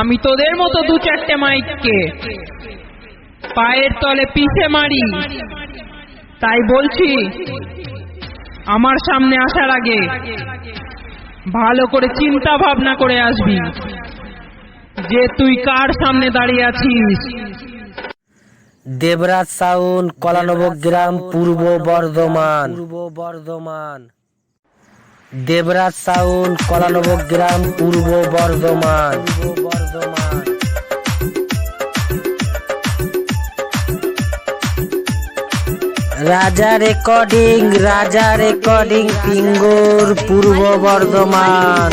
আমি তোদের মতো দু চারটে মাইককে পায়ের তলে পিষে মারি। তাই বলছি আমার সামনে আসার আগে ভালো করে চিন্তা ভাবনা করে আসবি যে তুই কার সামনে দাঁড়িয়ে আছিস। দেবরাজ সাউন কলানবগ্রাম পূর্ব বর্ধমান। পূর্ব বর্ধমান। দেবরাজ সাউন কলানবগ্রাম পূর্ব বর্ধমান। রাজা রেকর্ডিং রাজা রেকর্ডিং পিঙ্গোর পূর্ব Bardhaman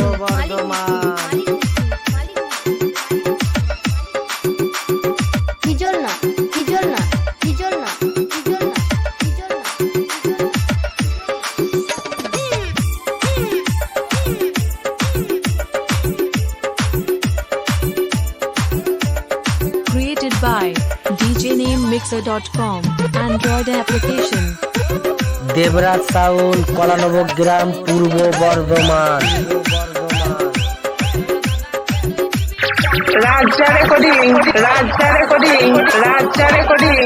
DJNameMixer.com Android application. Debraj সাউন কলানবগ্রাম পূর্ব বর্ধমান রাজা recording Raja recording Raja recording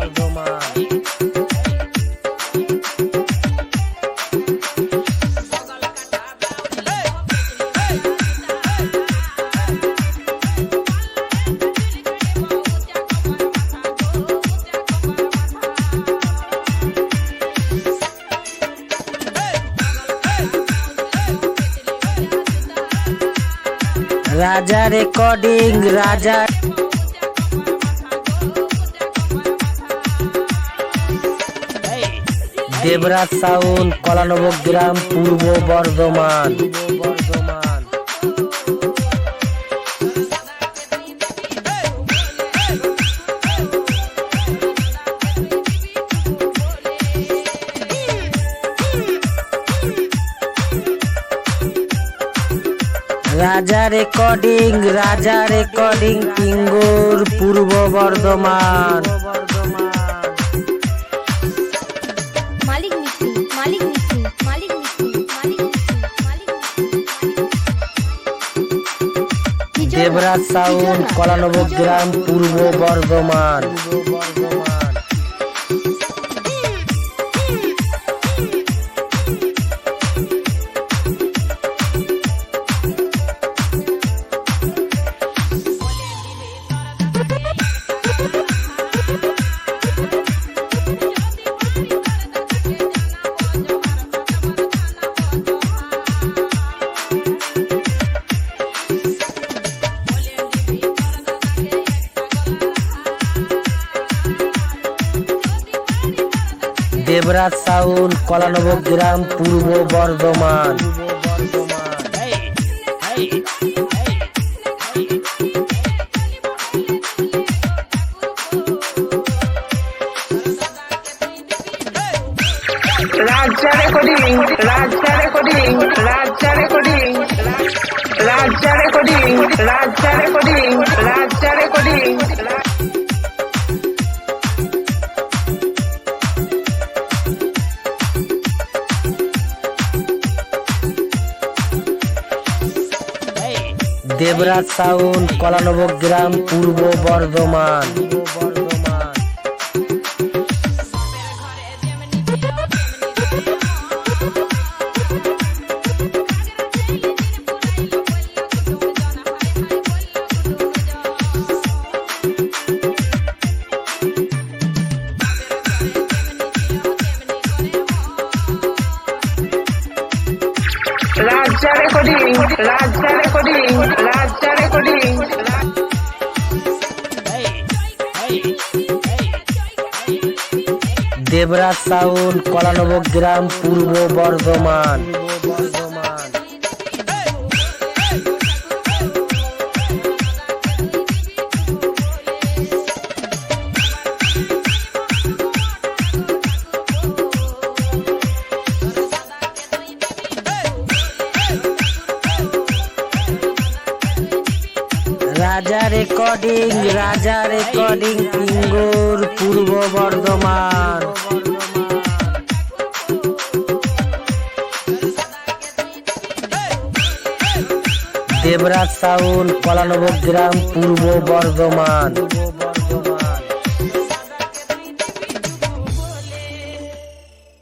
Raja recording Raja Debraj sound Kalanabagram Purba Bardhaman Bardhaman. রাজা রেকর্ডিং রাজা রেকর্ডিং পিঙ্গুর পূর্ব বর্ধমান। মালিক মিষ্টি মালিক মিষ্টি মালিক দেবরাজ সাউন কলানবগ্রাম পূর্ব বর্ধমান। দেবরাজ কলানব গ্রাম, পূর্ব বর্ধমান। রাজা recording Raja recording Raja recording Raja recording Raja recording Raja recording Debraj সাউন কলানবগ্রাম পূর্ব বর্ধমান। দেবরাজ সাউন কলানবগ্রাম পূর্ব বর্ধমান। রেকর্ডিং রাজা রেকর্ডিং পিঙ্গুর পূর্ব বর্ধমান দেবরাজ সাউন্ড কলানবগ্রাম পূর্ব বর্ধমান